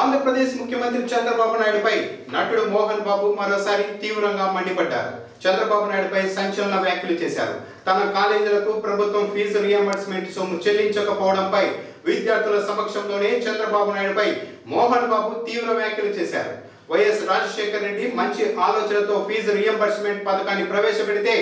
ఆంధ్రప్రదేశ్ ముఖ్యమంత్రి చంద్రబాబు నాయుడుపై నటుడు మోహన్ బాబు మరోసారి తీవ్రంగా మండిపడ్డారు. చంద్రబాబు నాయుడుపై సంచలన వ్యాఖ్యలు చేశారు. తన కాలేజీలకు ప్రభుత్వం ఫీజు రియంబర్స్మెంట్ సొమ్ము చెల్లించకపోవడంపై విద్యార్థుల సమక్షంలోనే చంద్రబాబు నాయుడుపై మోహన్ బాబు తీవ్ర వ్యాఖ్యలు చేశారు. వైఎస్ రాజశేఖర రెడ్డి మంచి ఆలోచనతో ఫీజు రియంబర్స్మెంట్ పథకాన్ని ప్రవేశపెడితే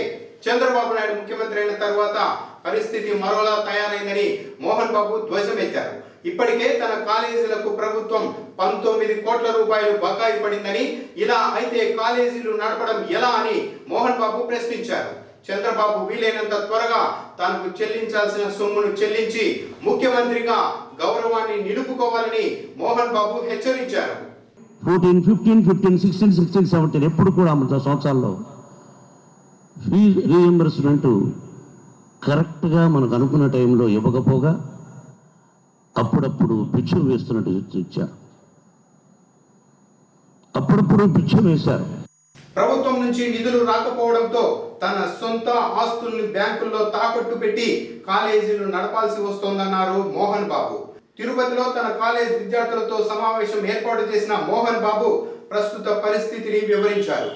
చంద్రబాబు నాయుడు ముఖ్యమంత్రి అయిన తర్వాత పరిస్థితి మరోలా తయారైందని మోహన్ బాబు ధ్వజమెత్తారు. ఇప్పటికే తన కాలేజీలకు ప్రభుత్వం పంతొమ్మిది కోట్ల రూపాయలు బకాయి పడిందని ఇలా అయితే కాలేజీలు నడపడం ఎలా అని మోహన్ బాబు ప్రశ్నించారు. చంద్రబాబు వీలైనంత త్వరగా తనకు చెల్లించాల్సిన సొమ్మును చెల్లించి ముఖ్యమంత్రిగా గౌరవాన్ని నిలుపుకోవాలని మోహన్ బాబు హెచ్చరించారు. Fourteen fifteen fifteen sixteen sixteen seventeen ఎప్పుడు కూడా మన సంవత్సరాల్లో ఫీజు రీఎంబర్స్మెంట్ కరెక్ట్గా మనకు అనుకున్న టైంలో ఇవ్వకపోగా అప్పుడప్పుడు పిచ్చు వేస్తున్నట్టు ఇచ్చారు అప్పుడప్పుడు పిచ్చు వేశారు. ప్రభుత్వం నుంచి నిధులు రాకపోవడంతో తన సొంత ఆస్తుల్ని బ్యాంకుల్లో తాకట్టు పెట్టి కాలేజీలు నడపాల్సి వస్తోందన్నారు మోహన్ బాబు. తిరుపతిలో తన కాలేజ్ విద్యార్థులతో సమావేశం ఏర్పాటు చేసిన మోహన్ బాబు ప్రస్తుత పరిస్థితిని వివరించారు.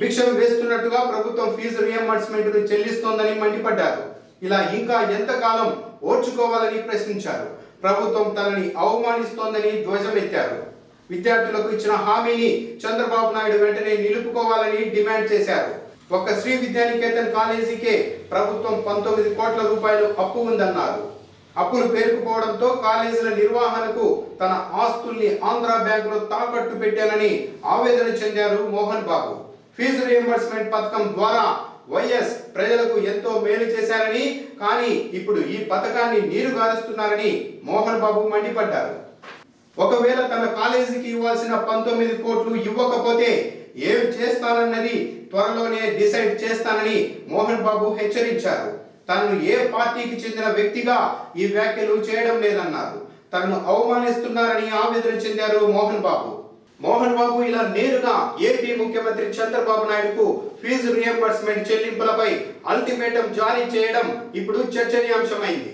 భిక్షం వేస్తున్నట్టుగా ప్రభుత్వం ఫీజు రియంబర్స్మెంట్ చెల్లిస్తోందని మండిపడ్డారు. ఇలా ఇంకా ఎంతకాలం ఓర్చుకోవాలని ప్రశ్నించారు. ప్రభుత్వం తనని అవమానిస్తోందని ధ్వజమెత్తారు. విద్యార్థులకు ఇచ్చిన హామీని చంద్రబాబు నాయుడు వెంటనే నిలుపుకోవాలని డిమాండ్ చేశారు. ఒక్క శ్రీ విద్యానికేతన్ కాలేజీకే ప్రభుత్వం పంతొమ్మిది కోట్ల రూపాయలు అప్పు ఉందన్నారు. అప్పులు పేరుకుపోవడంతో కాలేజీల నిర్వహణకు తన ఆస్తుల్ని ఆంధ్ర బ్యాంకులో తాకట్టు పెట్టానని ఆవేదన చెందారు మోహన్ బాబు. ఫీజు రియంబర్స్మెంట్ పథకం ద్వారా వైఎస్ ప్రజలకు ఎంతో మేలు చేశారని కానీ ఇప్పుడు ఈ పథకాన్ని నీరు గారుస్తున్నారని మోహన్ బాబు మండిపడ్డారు. ఒకవేళ తన కాలేజీకి ఇవ్వాల్సిన పంతొమ్మిది కోట్లు ఇవ్వకపోతే ఏం చేస్తానన్నది త్వరలోనే డిసైడ్ చేస్తానని మోహన్ బాబు హెచ్చరించారు. తనను ఏ పార్టీకి చెందిన వ్యక్తిగా ఈ వ్యాఖ్యలు చేయడం లేదన్నారు. తనను అవమానిస్తున్నారని ఆవేదన చెందారు మోహన్ బాబు. మోహన్ బాబు ఇలా నేరుగా ఏపీ ముఖ్యమంత్రి చంద్రబాబు నాయుడుకు ఫీజు రియంబర్స్మెంట్ చెల్లింపులపై అల్టిమేటం జారీ చేయడం ఇప్పుడు చర్చనీయాంశమైంది.